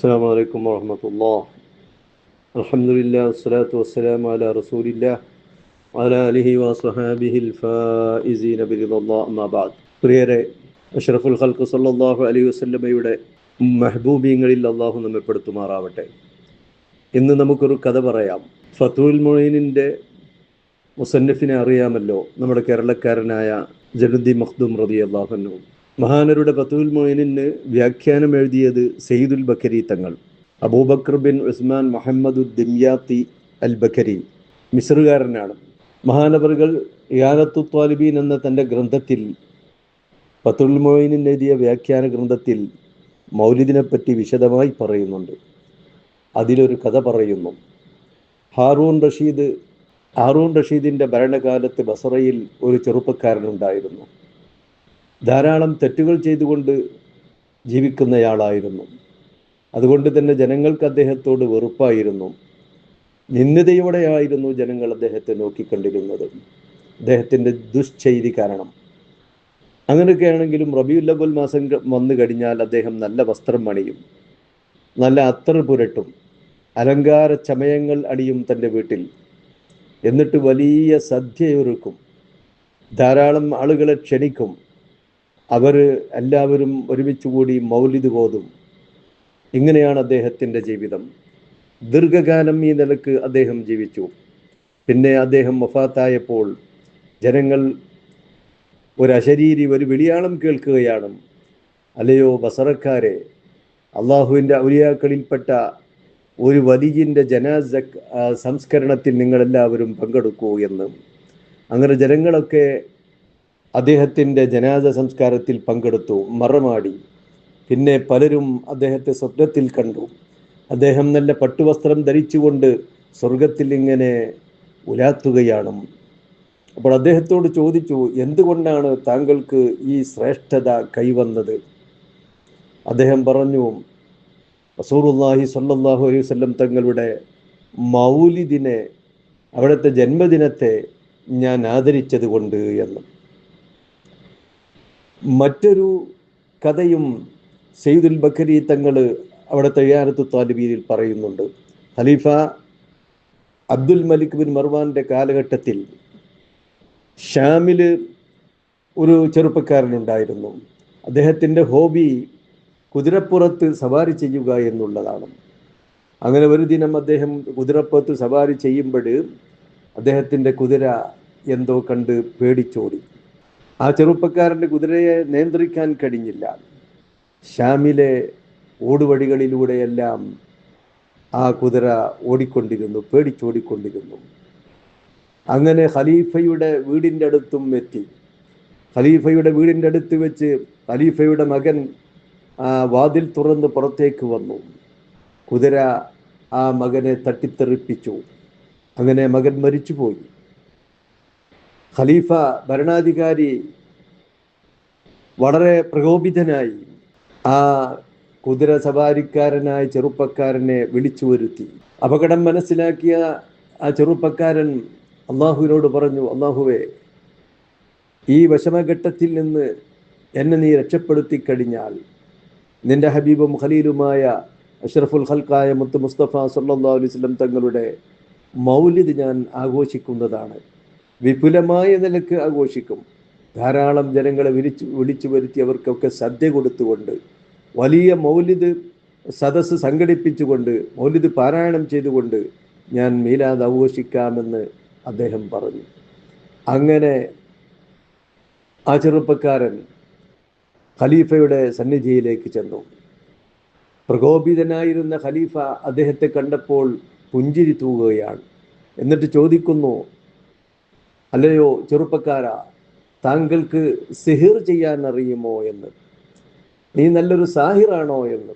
السلام عليكم ورحمة الله الحمد لله والصلاة والسلام على رسول الله وعلى آله وصحابه الفائزين برضا الله أما بعد പ്രിയരെ അഷ്റഫുൽ ഖൽക്ക് സല്ലല്ലാഹു അലൈഹി വസല്ലമയുടെ മെഹബൂബീങ്ങളിൽ അള്ളാഹു നമ്മെ പെടുത്തുമാറാവട്ടെ ഇന്ന് നമുക്കൊരു കഥ പറയാം ഫത്തുൽ മൊയ്നിൻ്റെ മുസന്നഫിനെ അറിയാമല്ലോ നമ്മുടെ കേരളക്കാരനായ ജനുദ്ദീൻ മഖ്ദൂം റതി അള്ളാഹുനു മഹാനരുടെ പത്തുൽ മൊയ്നിന് വ്യാഖ്യാനം എഴുതിയത് Sayyidul Bakri Thangal. Abubakr bin Usman Muhammad Dimyati al Bakri മിശ്രുകാരനാണ് മഹാനവറുകൾ യാനത്തു ത്വാലിബീൻ എന്ന തന്റെ ഗ്രന്ഥത്തിൽ പത്തുൽ മൊയിനിന് എഴുതിയ വ്യാഖ്യാന ഗ്രന്ഥത്തിൽ മൗലിദിനെപ്പറ്റി വിശദമായി പറയുന്നുണ്ട്. അതിലൊരു കഥ പറയുന്നു. ഹാറൂൺ റഷീദ് ഹാറൂൺ റഷീദിന്റെ ഭരണകാലത്ത് ബസറയിൽ ഒരു ചെറുപ്പക്കാരനുണ്ടായിരുന്നു. ധാരാളം തെറ്റുകൾ ചെയ്തുകൊണ്ട് ജീവിക്കുന്നയാളായിരുന്നു. അതുകൊണ്ട് തന്നെ ജനങ്ങൾക്ക് അദ്ദേഹത്തോട് വെറുപ്പായിരുന്നു. നിന്ദിതയോടെയായിരുന്നു ജനങ്ങൾ അദ്ദേഹത്തെ നോക്കിക്കണ്ടിരുന്നത്. അദ്ദേഹത്തിന്റെ ദുശ്ചൈതി കാരണം. അങ്ങനെയൊക്കെ ആണെങ്കിലും റബിയുല്ലബുൽ മാസം വന്നു കഴിഞ്ഞാൽ അദ്ദേഹം നല്ല വസ്ത്രം അണിയും. നല്ല അത്തർ പുരട്ടും. അലങ്കാര ചമയങ്ങൾ അണിയും തന്റെ വീട്ടിൽ. എന്നിട്ട് വലിയ സദ്യയൊരുക്കും ധാരാളം ആളുകളെ ക്ഷണിക്കും. അവർ എല്ലാവരും ഒരുമിച്ച് കൂടി മൗലിദ് കോതും ഇങ്ങനെയാണ് അദ്ദേഹത്തിന്റെ ജീവിതം. ദീർഘകാലം ഈ നിലയ്ക്ക് അദ്ദേഹം ജീവിച്ചു. പിന്നെ അദ്ദേഹം വഫാത്തായപ്പോൾ ജനങ്ങൾ ഒരു അശരീരി ഒരു വിളിയാളം കേൾക്കുകയാണ്. അല്ലയോ ബസറക്കാരെ അള്ളാഹുവിന്റെ ഔലിയാക്കളിൽപ്പെട്ട ഒരു വലിയന്റെ ജനാസ സംസ്കരണത്തിൽ നിങ്ങളെല്ലാവരും പങ്കെടുക്കൂ എന്ന്. അങ്ങനെ ജനങ്ങളൊക്കെ അദ്ദേഹത്തിന്റെ ജനാസ സംസ്കാരത്തിൽ പങ്കെടുത്തു മറമാടി. പിന്നെ പലരും അദ്ദേഹത്തെ സ്വപ്നത്തിൽ കണ്ടു. അദ്ദേഹം നല്ല പട്ടുവസ്ത്രം ധരിച്ചുകൊണ്ട് സ്വർഗത്തിൽ ഇങ്ങനെ ഉലാത്തുകയാണ്. അപ്പോൾ അദ്ദേഹത്തോട് ചോദിച്ചു എന്തുകൊണ്ടാണ് താങ്കൾക്ക് ഈ ശ്രേഷ്ഠത കൈവന്നത്? അദ്ദേഹം പറഞ്ഞു റസൂറുല്ലാഹി സല്ലാഹു അലൈഹി വല്ലം തങ്ങളുടെ മൗലിദിനെ അവിടുത്തെ ജന്മദിനത്തെ ഞാൻ ആദരിച്ചത് കൊണ്ട് എന്ന്. മറ്റൊരു കഥയും സെയ്ദുൽ ബക്കരി തങ്ങൾ അവിടെ തയ്യാറത്ത് താലിബീരിൽ പറയുന്നുണ്ട്. ഖലീഫ അബ്ദുൽ മലിക് ബിൻ മർവാന്റെ കാലഘട്ടത്തിൽ ഷാമിൽ ഒരു ചെറുപ്പക്കാരനുണ്ടായിരുന്നു. അദ്ദേഹത്തിന്റെ ഹോബി കുതിരപ്പുറത്ത് സവാരി ചെയ്യുക എന്നുള്ളതാണ്. അങ്ങനെ ഒരു ദിനം അദ്ദേഹം കുതിരപ്പുറത്ത് സവാരി ചെയ്യുമ്പോൾ അദ്ദേഹത്തിന്റെ കുതിര എന്തോ കണ്ട് പേടിച്ചോടി. ആ ചെറുപ്പക്കാരന്റെ കുതിരയെ നിയന്ത്രിക്കാൻ കഴിഞ്ഞില്ല. ഷാമിലെ ഓടുവഴികളിലൂടെയെല്ലാം ആ കുതിര ഓടിക്കൊണ്ടിരുന്നു പേടിച്ചോടിക്കൊണ്ടിരുന്നു അങ്ങനെ ഖലീഫയുടെ വീടിന്റെ അടുത്തും എത്തി. ഖലീഫയുടെ വീടിന്റെ അടുത്ത് വെച്ച് ഖലീഫയുടെ മകൻ വാതിൽ തുറന്ന് പുറത്തേക്ക് വന്നു. കുതിര ആ മകനെ തട്ടിത്തെറിപ്പിച്ചു. അങ്ങനെ മകൻ മരിച്ചുപോയി. ഖലീഫ ഭരണാധികാരി വളരെ പ്രകോപിതനായി ആ കുതിര സവാരിക്കാരനായ ചെറുപ്പക്കാരനെ വിളിച്ചു വരുത്തി. അപകടം മനസ്സിലാക്കിയ ആ ചെറുപ്പക്കാരൻ അള്ളാഹുവിനോട് പറഞ്ഞു അള്ളാഹുവെ ഈ വിഷമഘട്ടത്തിൽ നിന്ന് എന്നെ നീ രക്ഷപ്പെടുത്തി കഴിഞ്ഞാൽ നിന്റെ ഹബീബും ഖലീലുമായ അഷ്റഫുൽ ഖൽക്കായ മുത്ത് മുസ്തഫ സല്ലാ അലൈവല്ലം തങ്ങളുടെ മൗലിദ് ഞാൻ ആഘോഷിക്കുന്നതാണ്. വിപുലമായ നിലയ്ക്ക് ആഘോഷിക്കും. ധാരാളം ജനങ്ങളെ വിളിച്ചു വിളിച്ചു വരുത്തി അവർക്കൊക്കെ സദ്യ കൊടുത്തുകൊണ്ട് വലിയ മൗലിദ് സദസ്സ് സംഘടിപ്പിച്ചുകൊണ്ട് മൗലിദ് പാരായണം ചെയ്തുകൊണ്ട് ഞാൻ മീലാദ് ആഘോഷിക്കാമെന്ന് അദ്ദേഹം പറഞ്ഞു. അങ്ങനെ ആ ചെറുപ്പക്കാരൻ ഖലീഫയുടെ സന്നിധിയിലേക്ക് ചെന്നു. പ്രകോപിതനായിരുന്ന ഖലീഫ അദ്ദേഹത്തെ കണ്ടപ്പോൾ പുഞ്ചിരി തൂകുകയാണ്. എന്നിട്ട് ചോദിക്കുന്നു അല്ലയോ ചെറുപ്പക്കാരാ താങ്കൾക്ക് സിഹിർ ചെയ്യാൻ അറിയുമോ എന്ന്? നീ നല്ലൊരു സാഹിറാണോ എന്ന്?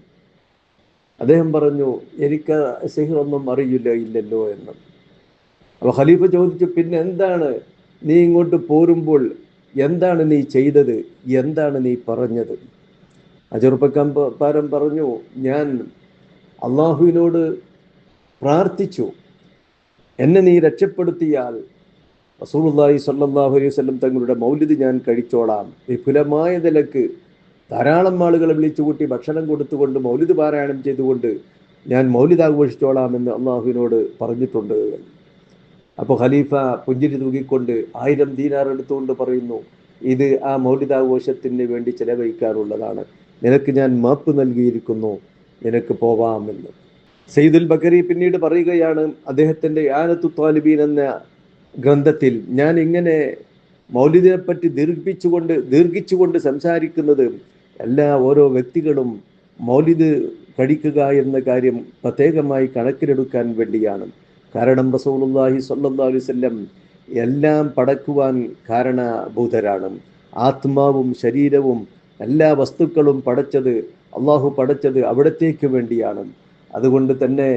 അദ്ദേഹം പറഞ്ഞു എനിക്ക് സിഹിർ ഒന്നും അറിയില്ല ഇല്ലല്ലോ എന്ന്. അപ്പോൾ ഖലീഫ ചോദിച്ചു പിന്നെ എന്താണ്? നീ ഇങ്ങോട്ട് പോരുമ്പോൾ എന്താണ് നീ ചെയ്തത്? എന്താണ് നീ പറഞ്ഞത്? ആ ചെറുപ്പക്കാരൻ പറഞ്ഞു ഞാൻ അള്ളാഹുവിനോട് പ്രാർത്ഥിച്ചു. എന്നെ നീ രക്ഷപ്പെടുത്തിയാൽ റസൂലുള്ളാഹി സ്വല്ലല്ലാഹു അലൈഹി വസല്ലം തങ്ങളുടെ മൗലിദ് ഞാൻ കഴിച്ചോളാം. വിപുലമായ നിലയ്ക്ക് ധാരാളം ആളുകളെ വിളിച്ചുകൂട്ടി ഭക്ഷണം കൊടുത്തുകൊണ്ട് മൗലിദ് പാരായണം ചെയ്തുകൊണ്ട് ഞാൻ മൗലിദ് ആഘോഷിച്ചോളാം എന്ന് അള്ളാഹുവിനോട് പറഞ്ഞിട്ടുണ്ട്. അപ്പോൾ ഖലീഫ പുഞ്ചിരി തൂക്കിക്കൊണ്ട് ആയിരം ദീനാർ എടുത്തുകൊണ്ട് പറയുന്നു ഇത് ആ മൗലിദാഘോഷത്തിന് വേണ്ടി ചെലവഴിക്കാറുള്ളതാണ് നിനക്ക് ഞാൻ മാപ്പ് നൽകിയിരിക്കുന്നു നിനക്ക് പോവാമെന്ന്. സെയ്ദുൽ ബക്കരി പിന്നീട് പറയുകയാണ് അദ്ദേഹത്തിന്റെ ആനത്തു താലിബീൻ എന്ന ഗ്രന്ഥത്തിൽ ഞാൻ ഇങ്ങനെ മൗലിദിനെ പറ്റി ദീർഘിപ്പിച്ചുകൊണ്ട് ദീർഘിച്ചുകൊണ്ട് സംസാരിക്കുന്നത് എല്ലാ ഓരോ വ്യക്തികളും മൗലിദ് കഴിക്കുക എന്ന കാര്യം പ്രത്യേകമായി കണക്കിലെടുക്കാൻ വേണ്ടിയാണ്. കാരണം സ്വല്ലല്ലാഹു അലൈഹി വസല്ലം എല്ലാം പടക്കുവാൻ കാരണഭൂതരാണ്. ആത്മാവും ശരീരവും എല്ലാ വസ്തുക്കളും പടച്ചത് അള്ളാഹു പടച്ചത് അവിടത്തേക്ക് വേണ്ടിയാണ്. അതുകൊണ്ട് തന്നെ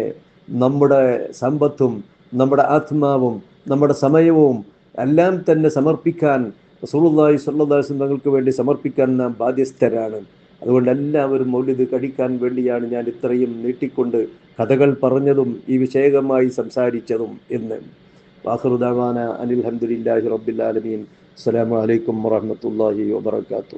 നമ്മുടെ സമ്പത്തും നമ്മുടെ ആത്മാവും നമ്മുടെ സമയവും എല്ലാം തന്നെ സമർപ്പിക്കാൻ റസൂലുള്ളാഹി സ്വർണദാസം തങ്ങൾക്ക് വേണ്ടി സമർപ്പിക്കാൻ നാം ബാധ്യസ്ഥരാണ്. അതുകൊണ്ട് എല്ലാവരും മൗലിദ് കഴിക്കാൻ വേണ്ടിയാണ് ഞാൻ ഇത്രയും നീട്ടിക്കൊണ്ട് കഥകൾ പറഞ്ഞതും ഈ വിഷയകമായി സംസാരിച്ചതും എന്ന്. വാഹൃദാന അനിൽ ഹംദുലില്ലാഹി റബ്ബിൽ ആലമീൻ. അസ്സലാമു അലൈക്കും വറഹ്മത്തുള്ളാഹി വബറകാതുഹു.